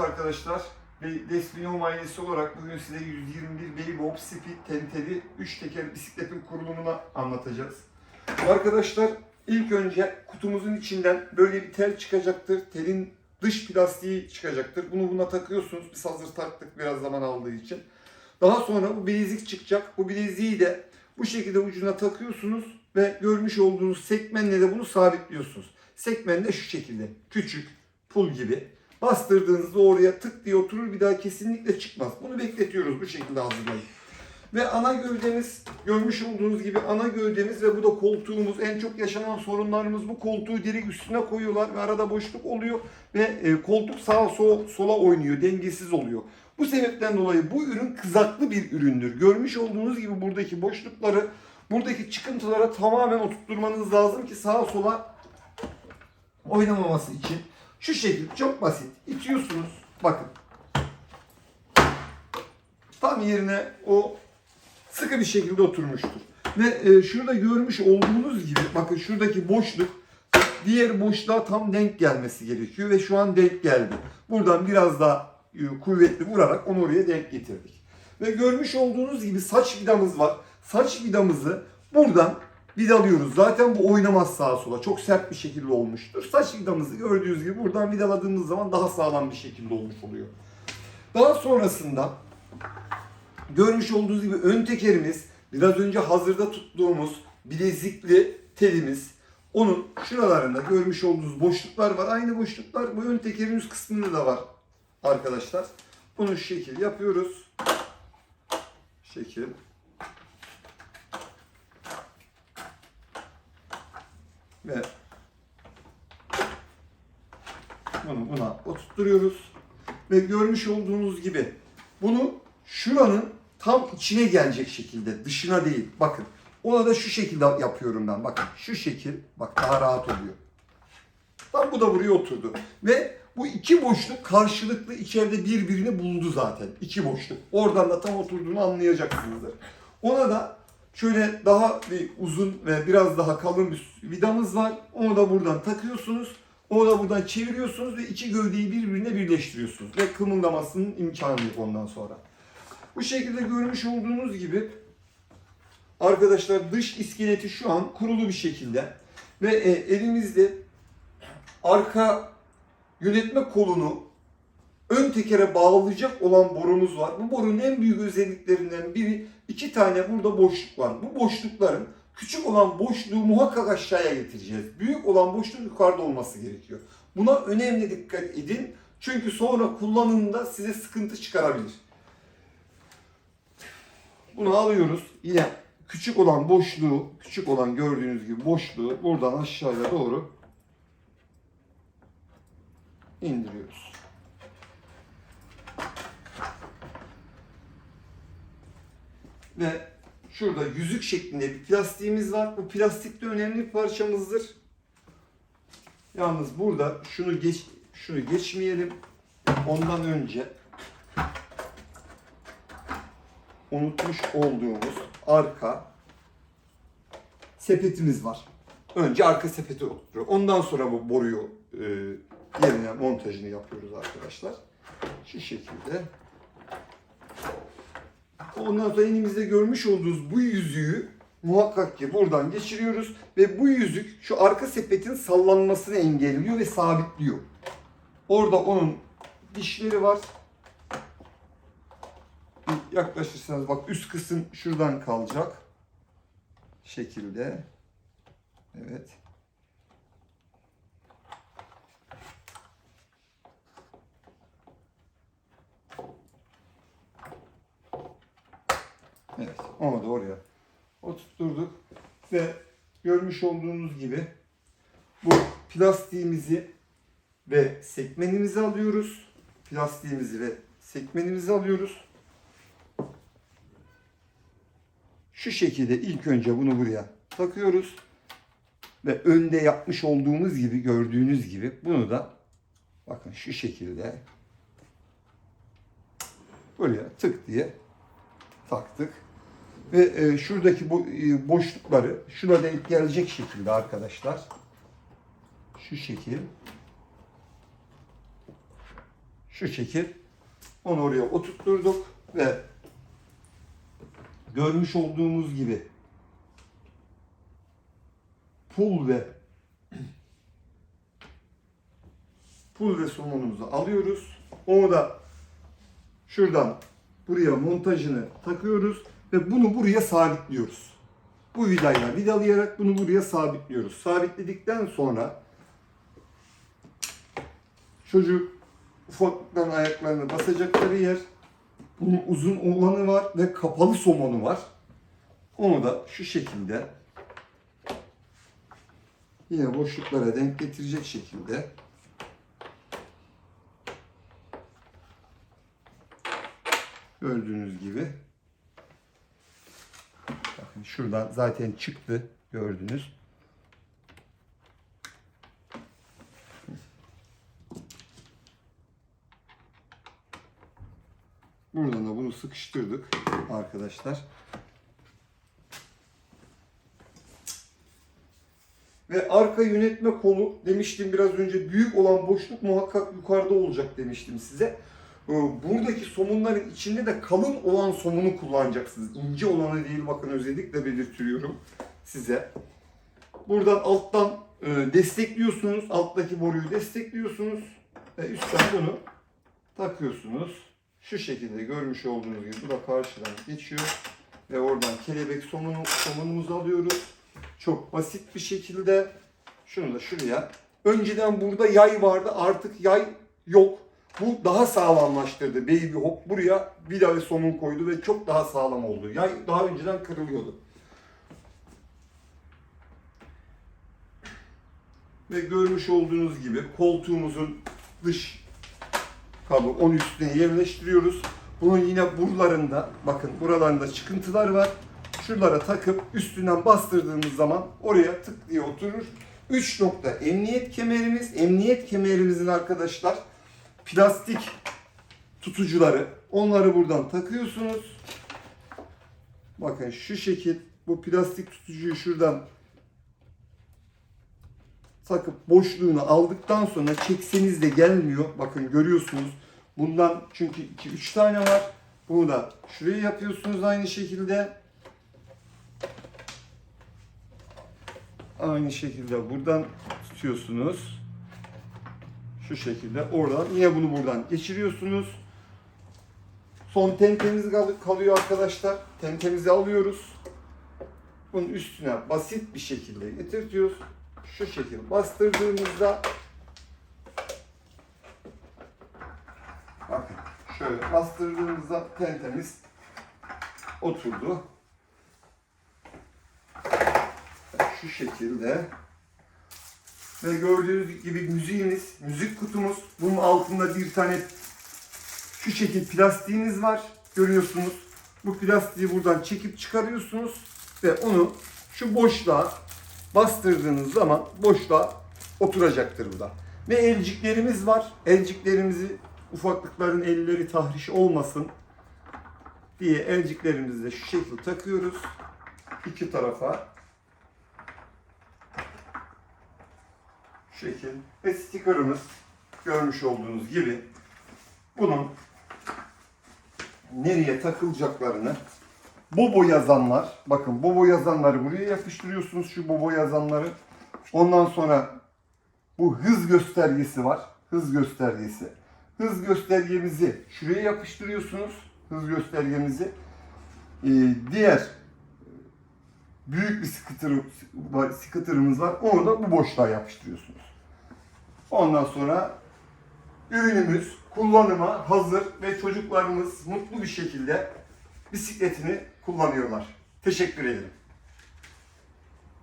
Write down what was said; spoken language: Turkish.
Arkadaşlar ve Despinol ailesi olarak bugün size 121 Baby Bob Speed tenteli 3 teker bisikletin kurulumunu anlatacağız. Arkadaşlar ilk önce kutumuzun içinden böyle bir tel çıkacaktır. Telin dış plastiği çıkacaktır. Bunu buna takıyorsunuz. Biz hazır taktık biraz zaman aldığı için. Daha sonra bu bilezik çıkacak. Bu bileziği de bu şekilde ucuna takıyorsunuz ve görmüş olduğunuz sekmenle de bunu sabitliyorsunuz. Sekmen de şu şekilde. Küçük, pul gibi. Bastırdığınızda oraya tık diye oturur bir daha kesinlikle çıkmaz. Bunu bekletiyoruz bu şekilde hazırlayıp. Ve ana gövdemiz görmüş olduğunuz gibi ana gövdemiz ve bu da koltuğumuz. En çok yaşanan sorunlarımız bu koltuğu direkt üstüne koyuyorlar ve arada boşluk oluyor ve e, koltuk sağa sola, sola oynuyor, dengesiz oluyor. Bu sebepten dolayı bu ürün kızaklı bir üründür. Görmüş olduğunuz gibi buradaki boşlukları, buradaki çıkıntılara tamamen oturtturmanız lazım ki sağa sola oynamaması için. Şu şekil çok basit. İtiyorsunuz. Bakın. Tam yerine o sıkı bir şekilde oturmuştur. Ve e, şurada görmüş olduğunuz gibi bakın şuradaki boşluk diğer boşluğa tam denk gelmesi gerekiyor ve şu an denk geldi. Buradan biraz daha e, kuvvetli vurarak onu oraya denk getirdik. Ve görmüş olduğunuz gibi saç vidamız var. Saç vidamızı buradan vidalıyoruz. Zaten bu oynamaz sağa sola. Çok sert bir şekilde olmuştur. Saç vidamızı gördüğünüz gibi buradan vidaladığımız zaman daha sağlam bir şekilde olmuş oluyor. Daha sonrasında görmüş olduğunuz gibi ön tekerimiz biraz önce hazırda tuttuğumuz bilezikli telimiz. Onun şuralarında görmüş olduğunuz boşluklar var. Aynı boşluklar bu ön tekerin kısmında da var arkadaşlar. Bunu şu şekil yapıyoruz. Şekil. Ve bunu buna oturtuyoruz. Ve görmüş olduğunuz gibi bunu şuranın tam içine gelecek şekilde, dışına değil. Bakın. Ona da şu şekilde yapıyorum ben. Bakın şu şekil. Bak daha rahat oluyor. Tam bu da buraya oturdu. Ve bu iki boşluk karşılıklı içeride birbirini buldu zaten. İki boşluk. Oradan da tam oturduğunu anlayacaksınızdır. Ona da şöyle daha bir uzun ve biraz daha kalın bir vidamız var. Onu da buradan takıyorsunuz. Onu da buradan çeviriyorsunuz ve iki gövdeyi birbirine birleştiriyorsunuz. Ve kımıldamasının imkanı yok ondan sonra. Bu şekilde görmüş olduğunuz gibi arkadaşlar dış iskeleti şu an kurulu bir şekilde ve e, elimizde arka yönetme kolunu ön tekere bağlayacak olan borumuz var. Bu borunun en büyük özelliklerinden biri iki tane burada boşluk var. Bu boşlukların küçük olan boşluğu muhakkak aşağıya getireceğiz. Büyük olan boşluk yukarıda olması gerekiyor. Buna önemli dikkat edin. Çünkü sonra kullanımda size sıkıntı çıkarabilir. Bunu alıyoruz. Yine küçük olan boşluğu, küçük olan gördüğünüz gibi boşluğu buradan aşağıya doğru indiriyoruz. Ve şurada yüzük şeklinde bir plastiğimiz var. Bu plastik de önemli bir parçamızdır. Yalnız burada şunu geç şunu geçmeyelim. Ondan önce unutmuş olduğumuz arka sepetimiz var. Önce arka sepeti oturuyor. Ondan sonra bu boruyu e, yerine montajını yapıyoruz arkadaşlar. Şu şekilde. Ondan sonra elimizde görmüş olduğunuz bu yüzüğü muhakkak ki buradan geçiriyoruz ve bu yüzük şu arka sepetin sallanmasını engelliyor ve sabitliyor. Orada onun dişleri var. Yaklaşırsanız bak üst kısım şuradan kalacak. Şekilde. Evet. Da oraya oturtturduk ve görmüş olduğunuz gibi bu plastiğimizi ve sekmenimizi alıyoruz. Plastiğimizi ve sekmenimizi alıyoruz. Şu şekilde ilk önce bunu buraya takıyoruz. Ve önde yapmış olduğumuz gibi gördüğünüz gibi bunu da bakın şu şekilde buraya tık diye taktık. Ve e, şuradaki bu e, boşlukları şuna denk gelecek şekilde arkadaşlar. Şu şekil. Şu şekil. Onu oraya oturtturduk ve görmüş olduğumuz gibi pul ve pul ve somonumuzu alıyoruz. Onu da şuradan buraya montajını takıyoruz ve bunu buraya sabitliyoruz. Bu vidayla vidalayarak bunu buraya sabitliyoruz. Sabitledikten sonra çocuk ufaklıktan ayaklarını basacakları yer. Bunun uzun olanı var ve kapalı somonu var. Onu da şu şekilde yine boşluklara denk getirecek şekilde gördüğünüz gibi bakın şuradan zaten çıktı gördünüz. Buradan da bunu sıkıştırdık arkadaşlar. Ve arka yönetme kolu demiştim biraz önce büyük olan boşluk muhakkak yukarıda olacak demiştim size. Ee, Buradaki somunların içinde de kalın olan somunu kullanacaksınız. İnce olanı değil bakın özellikle belirtiyorum size. Buradan alttan e, destekliyorsunuz. Alttaki boruyu destekliyorsunuz. Ve üstten bunu takıyorsunuz. Şu şekilde görmüş olduğunuz gibi bu da karşıdan geçiyor. Ve oradan kelebek somunu, somunumuzu alıyoruz. Çok basit bir şekilde şunu da şuraya. Önceden burada yay vardı artık yay yok. Bu daha sağlamlaştırdı Baby Hop. Buraya bir daha somun koydu ve çok daha sağlam oldu. Yay daha önceden kırılıyordu. Ve görmüş olduğunuz gibi koltuğumuzun dış kabı onun üstüne yerleştiriyoruz. Bunun yine buralarında bakın buralarında çıkıntılar var. Şuralara takıp üstünden bastırdığımız zaman oraya tık diye oturur. 3 nokta emniyet kemerimiz. Emniyet kemerimizin arkadaşlar plastik tutucuları. Onları buradan takıyorsunuz. Bakın şu şekil bu plastik tutucuyu şuradan takıp boşluğunu aldıktan sonra çekseniz de gelmiyor. Bakın görüyorsunuz. Bundan çünkü 2-3 tane var. Bunu da şuraya yapıyorsunuz aynı şekilde. Aynı şekilde buradan tutuyorsunuz. Şu şekilde oradan yine bunu buradan geçiriyorsunuz. Son kal- kalıyor arkadaşlar. Tentemizi alıyoruz. Bunun üstüne basit bir şekilde getirtiyoruz. Şu şekilde bastırdığımızda bakın şöyle bastırdığımızda tentemiz oturdu. Şu şekilde ve gördüğünüz gibi müziğimiz, müzik kutumuz. Bunun altında bir tane şu şekil plastiğiniz var. Görüyorsunuz. Bu plastiği buradan çekip çıkarıyorsunuz ve onu şu boşluğa bastırdığınız zaman boşluğa oturacaktır bu da. Ve elciklerimiz var. Elciklerimizi ufaklıkların elleri tahriş olmasın diye elciklerimizi de şu şekilde takıyoruz. iki tarafa. Şekil. Ve sticker'ımız görmüş olduğunuz gibi bunun nereye takılacaklarını Bobo yazanlar, bakın Bobo yazanları buraya yapıştırıyorsunuz şu Bobo yazanları. Ondan sonra bu hız göstergesi var. Hız göstergesi. Hız göstergemizi şuraya yapıştırıyorsunuz. Hız göstergemizi. Ee, diğer büyük bir scooter'ımız var. Onu da bu boşluğa yapıştırıyorsunuz. Ondan sonra ürünümüz kullanıma hazır ve çocuklarımız mutlu bir şekilde bisikletini kullanıyorlar. Teşekkür ederim.